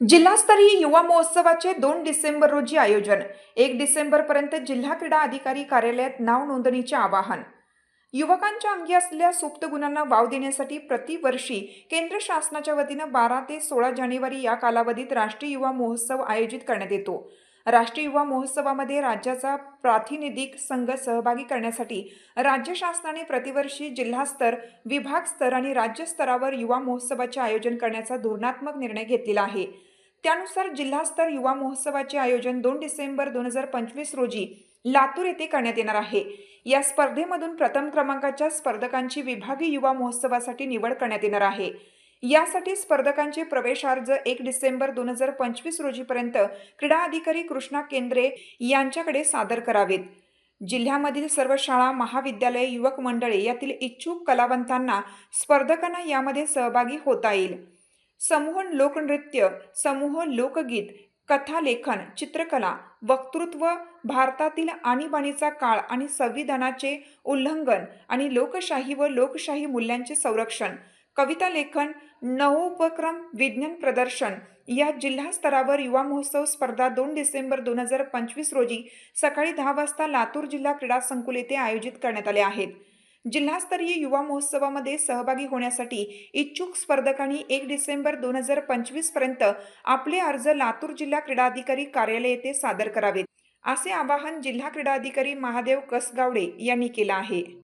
जिल्हास्तरीय युवा महोत्सवाचे दोन डिसेंबर रोजी आयोजन. एक डिसेंबरपर्यंत जिल्हा क्रीडा अधिकारी कार्यालयात नाव नोंदणीचे आवाहन. युवकांच्या अंगी असलेल्या सुप्त गुणांना वाव देण्यासाठी प्रतिवर्षी केंद्र शासनाच्या वतीनं बारा ते सोळा जानेवारी या कालावधीत राष्ट्रीय युवा महोत्सव आयोजित करण्यात येतो. राष्ट्रीय युवा महोत्सवामध्ये राज्याचा प्रातिनिधिक संघ सहभागी करण्यासाठी राज्य शासनाने प्रतिवर्षी जिल्हास्तर विभागस्तर आणि राज्यस्तरावर युवा महोत्सवाचे आयोजन करण्याचा धोरणात्मक निर्णय घेतलेला आहे. त्यानुसार जिल्हास्तर युवा महोत्सवाचे आयोजन दोन डिसेंबर दोन हजार पंचवीस रोजी लातूर येथे करण्यात येणार आहे. या स्पर्धेमधून प्रथम क्रमांकाच्या स्पर्धकांची विभागीय युवा महोत्सवासाठी निवड करण्यात येणार आहे. यासाठी स्पर्धकांचे प्रवेश अर्ज एक डिसेंबर दोन हजार पंचवीस रोजीपर्यंत क्रीडा अधिकारी कृष्णा केंद्रे यांच्याकडे सादर करावेत. जिल्ह्यामधील सर्व शाळा महाविद्यालय युवक मंडळे यातील इच्छुक कलावंतांना स्पर्धकांना यामध्ये सहभागी होता येईल. समूह लोकनृत्य समूह लोकगीत कथालेखन चित्रकला वक्तृत्व भारतातील आणीबाणीचा काळ आणि संविधानाचे उल्लंघन आणि लोकशाही व लोकशाही मूल्यांचे संरक्षण कविता लेखन नवोपक्रम विज्ञान प्रदर्शन या जिल्हा स्तरावर युवा महोत्सव स्पर्धा दोन डिसेंबर दोन हजार पंचवीस रोजी सकाळी दहा वाजता लातूर जिल्हा क्रीडा संकुल येथे आयोजित करण्यात आले आहेत. जिल्हास्तरीय युवा महोत्सवामध्ये सहभागी होण्यासाठी इच्छुक स्पर्धकांनी एक डिसेंबर दोन हजार पंचवीसपर्यंत आपले अर्ज लातूर जिल्हा क्रीडा अधिकारी कार्यालय येथे सादर करावेत. असे आवाहन जिल्हा क्रीडा अधिकारी महादेव कसगावडे यांनी केलं आहे.